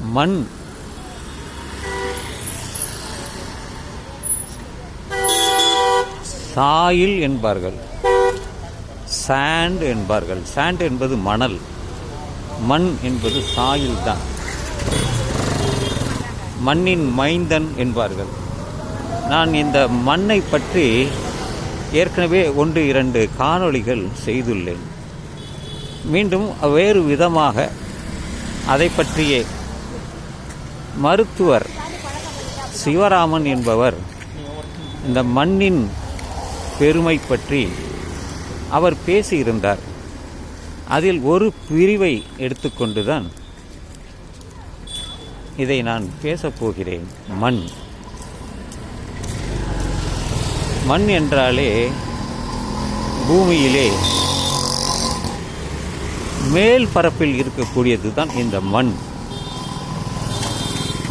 மண். சாயில் என்பார்கள். சாண்ட் என்பார்கள். சாண்ட் என்பது மணல். மண் என்பது சாயில் தான். மண்ணின் மைந்தன் என்பார்கள். நான் இந்த மண்ணை பற்றி ஏற்கனவே ஒன்று இரண்டு காணொளிகள் செய்துள்ளேன். மீண்டும் வேறு விதமாக அதை பற்றியே மருத்துவர் சிவராமன் என்பவர் இந்த மண்ணின் பெருமை பற்றி அவர் பேசியிருந்தார். அதில் ஒரு பிரிவை எடுத்துக்கொண்டுதான் இதை நான் பேசப் போகிறேன். மண். மண் என்றாலே பூமியிலே மேல் பரப்பில் இருக்கக்கூடியது தான் இந்த மண்.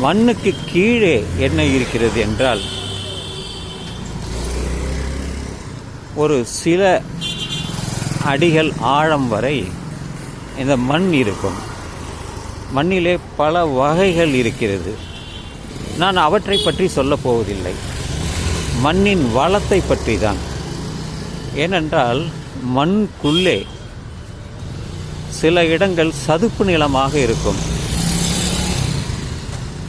மண்ணுக்கு கீழே என்ன இருக்கிறது என்றால் ஒரு சில அடிகள் ஆழம் வரை இந்த மண் இருக்கும். மண்ணிலே பல வகைகள் இருக்கிறது. நான் அவற்றை பற்றி சொல்லப் போவதில்லை. மண்ணின் வளத்தை பற்றி தான் ஏனென்றால் மண்ணுக்குள்ளே சில இடங்கள் சதுப்பு நிலமாக இருக்கும்.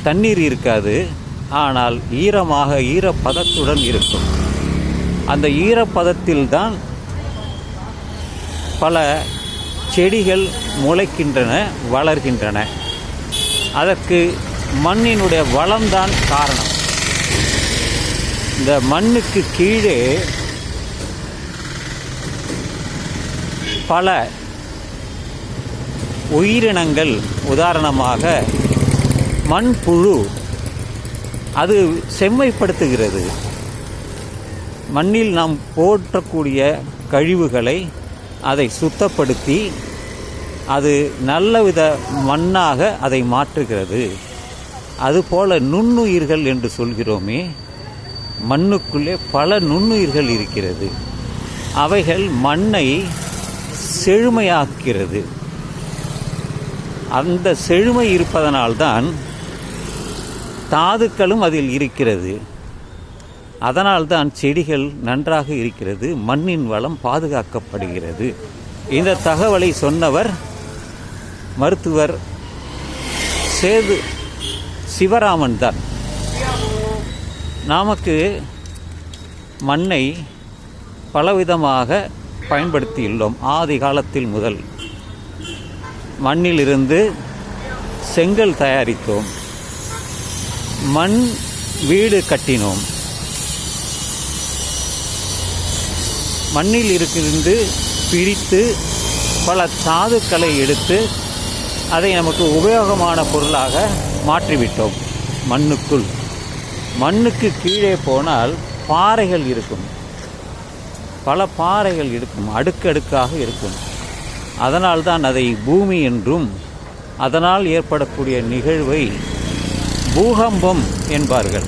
தண்ணீர் இருக்காது ஆனால் ஈரமாக ஈரப்பதத்துடன் இருக்கும். அந்த ஈரப்பதத்தில்தான் பல செடிகள் முளைக்கின்றன வளர்கின்றன. அதற்கு மண்ணினுடைய வளம்தான் காரணம். இந்த மண்ணுக்கு கீழே பல உயிரினங்கள் உதாரணமாக மண்புழு. அது செம்மைப்படுத்துகிறது. மண்ணில் நாம் போற்றக்கூடிய கழிவுகளை அதை சுத்தப்படுத்தி அது நல்லவித மண்ணாக அதை மாற்றுகிறது. அதுபோல நுண்ணுயிர்கள் என்று சொல்கிறோமே மண்ணுக்குள்ளே பல நுண்ணுயிர்கள் இருக்கிறது. அவைகள் மண்ணை செழுமையாக்கிறது அந்த செழுமை இருப்பதனால்தான் தாதுக்களும் அதில் இருக்கிறது. அதனால்தான் செடிகள் நன்றாக இருக்கிறது மண்ணின் வளம் பாதுகாக்கப்படுகிறது. இந்த தகவலை சொன்னவர் மருத்துவர் சேது சிவராமன் தான். நமக்கு மண்ணை பலவிதமாக பயன்படுத்தியுள்ளோம். ஆதி காலத்தில் முதல். மண்ணிலிருந்து செங்கல் தயாரித்தோம். மண் வீடு கட்டினோம். மண்ணில் இருந்து பிரித்து பல தாதுக்களை எடுத்து அதை நமக்கு உபயோகமான பொருளாக மாற்றிவிட்டோம் மண்ணுக்குள். மண்ணுக்கு கீழே போனால் பாறைகள் இருக்கும். பல பாறைகள் இருக்கும் அடுக்கடுக்காக இருக்கும். அதனால்தான் அதை பூமி என்றும் அதனால் ஏற்படக்கூடிய நிகழ்வை பூகம்பம் என்பார்கள்.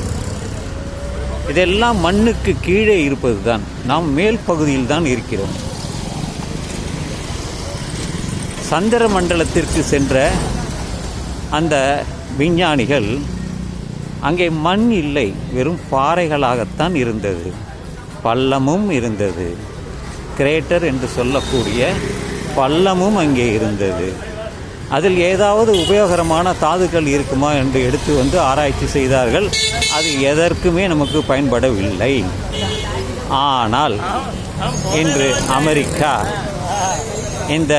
இதெல்லாம் மண்ணுக்கு கீழே இருப்பது தான் நாம் மேல் பகுதியில் தான் இருக்கிறோம். சந்திர மண்டலத்திற்கு சென்ற அந்த விஞ்ஞானிகள் அங்கே மண் இல்லை வெறும் பாறைகளாகத்தான் இருந்தது. பள்ளமும் இருந்தது. கிரேட்டர் என்று சொல்லக்கூடிய பள்ளமும் அங்கே இருந்தது. அதில் ஏதாவது உபயோகரமான தாதுக்கள் இருக்குமா என்று எடுத்து வந்து ஆராய்ச்சி செய்தார்கள். அது எதற்குமே நமக்கு பயன்படவில்லை. ஆனால் இன்று அமெரிக்கா இந்த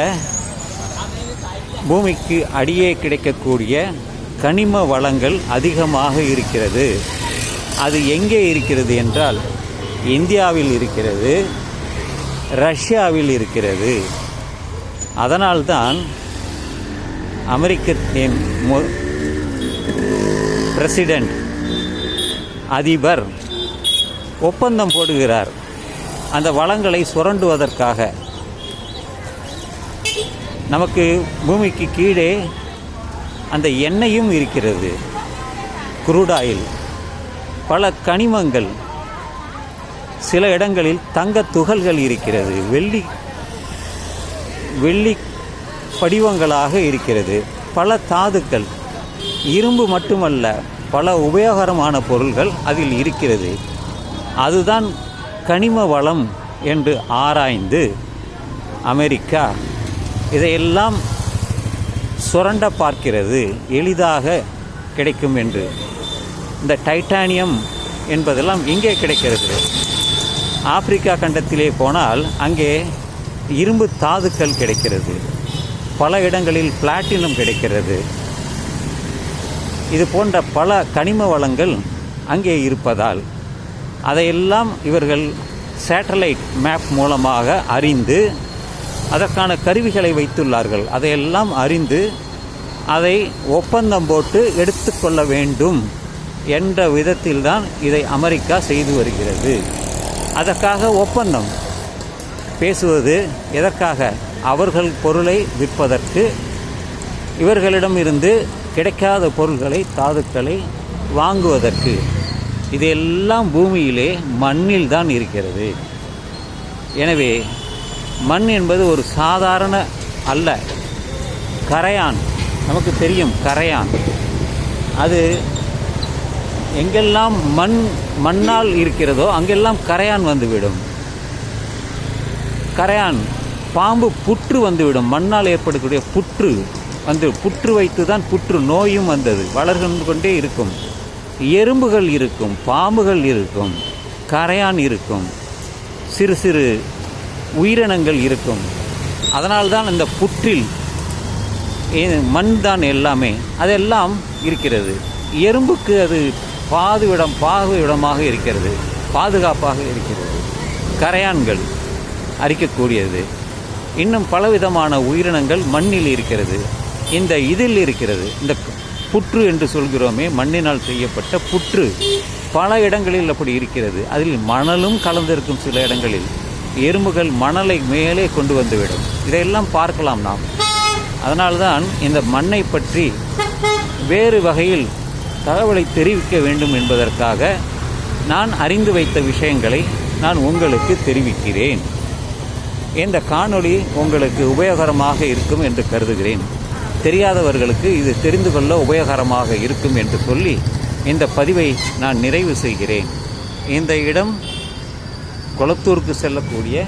பூமிக்கு அடியே கிடைக்கக்கூடிய கனிம வளங்கள் அதிகமாக இருக்கிறது. அது எங்கே இருக்கிறது என்றால் இந்தியாவில் இருக்கிறது ரஷ்யாவில் இருக்கிறது. அதனால்தான் அமெரிக்கத்தின் பிரசிடெண்ட் அதிபர் ஒப்பந்தம் போடுகிறார். அந்த வளங்களை சுரண்டுவதற்காக. நமக்கு பூமிக்கு கீழே அந்த எண்ணெயும் இருக்கிறது. குரூடாயில் பல கனிமங்கள். சில இடங்களில் தங்க துகள்கள் இருக்கிறது. வெள்ளி வெள்ளி படிவங்களாக இருக்கிறது. பல தாதுக்கள் இரும்பு மட்டுமல்ல பல உபயோகரமான பொருள்கள் அதில் இருக்கிறது. அதுதான் கனிம வளம் என்று ஆராய்ந்து அமெரிக்கா இதையெல்லாம் சுரண்ட பார்க்கிறது. எளிதாக கிடைக்கும் என்று. இந்த டைட்டானியம் என்பதெல்லாம் இங்கே கிடைக்கிறது. ஆப்பிரிக்கா கண்டத்திலே போனால் அங்கே இரும்பு தாதுக்கள் கிடைக்கிறது. பல இடங்களில் பிளாட்டினம் கிடைக்கிறது. இது போன்ற பல கனிம வளங்கள் அங்கே இருப்பதால் அதையெல்லாம் இவர்கள் சேட்டலைட் மேப் மூலமாக அறிந்து அதற்கான கருவிகளை வைத்துள்ளார்கள். அதையெல்லாம் அறிந்து அதை ஒப்பந்தம் போட்டு எடுத்துக்கொள்ள வேண்டும் என்ற விதத்தில்தான் இதை அமெரிக்கா செய்து வருகிறது. அதற்காக ஒப்பந்தம் பேசுவது எதற்காக? அவர்கள் பொருளை விற்பதற்கு இவர்களிடம் இருந்து கிடைக்காத பொருள்களை தாதுக்களை வாங்குவதற்கு. இதெல்லாம் பூமியிலே மண்ணில் தான் இருக்கிறது. எனவே மண் என்பது ஒரு சாதாரண அல்ல. கரையான் நமக்கு தெரியும் கரையான். அது எங்கெல்லாம் மண் மண்ணால் இருக்கிறதோ அங்கெல்லாம் கரையான் வந்துவிடும். கரையான் பாம்பு புற்று வந்துவிடும். மண்ணால் ஏற்படக்கூடிய புற்று வந்து புற்று வைத்து தான் புற்று நோயும் வந்தது. வளர்ந்து கொண்டே இருக்கும். எறும்புகள் இருக்கும் பாம்புகள் இருக்கும் கரையான் இருக்கும் சிறு சிறு உயிரினங்கள் இருக்கும். அதனால்தான் அந்த புற்றில் மண் தான் எல்லாமே. அதெல்லாம் இருக்கிறது. எறும்புக்கு அது பாதுவிடம் பாகுவிடமாக இருக்கிறது. பாதுகாப்பாக இருக்கிறது. கரையான்கள் அரிக்கக்கூடியது. இன்னும் பலவிதமான உயிரினங்கள் மண்ணில் இருக்கிறது. இந்த இதில் இருக்கிறது இந்த புற்று என்று சொல்கிறோமே மண்ணினால் செய்யப்பட்ட புற்று. பல இடங்களில் அப்படி இருக்கிறது. அதில் மணலும் கலந்திருக்கும் சில இடங்களில். எறும்புகள் மணலை மேலே கொண்டு வந்துவிடும். இதையெல்லாம் பார்க்கலாம் நாம். அதனால்தான் இந்த மண்ணை பற்றி வேறு வகையில் தகவலை தெரிவிக்க வேண்டும் என்பதற்காக நான் அறிந்து வைத்த விஷயங்களை நான் உங்களுக்கு தெரிவிக்கிறேன். இந்த காணொளி உங்களுக்கு உபயோகரமாக இருக்கும் என்று கருதுகிறேன். தெரியாதவர்களுக்கு இது தெரிந்து கொள்ள உபயோகரமாக இருக்கும் என்று சொல்லி இந்த பதிவை நான் நிறைவு செய்கிறேன். இந்த இடம் குளத்தூருக்கு செல்லக்கூடிய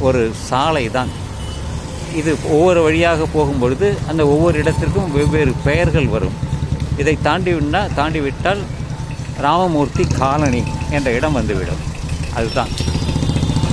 ஒரு சாலை தான் இது ஒவ்வொரு வழியாக போகும்பொழுது அந்த ஒவ்வொரு இடத்திற்கும் வெவ்வேறு பெயர்கள் வரும். இதை தாண்டி தாண்டிவிட்டால் ராமமூர்த்தி காலனி என்ற இடம் வந்துவிடும். அதுதான்.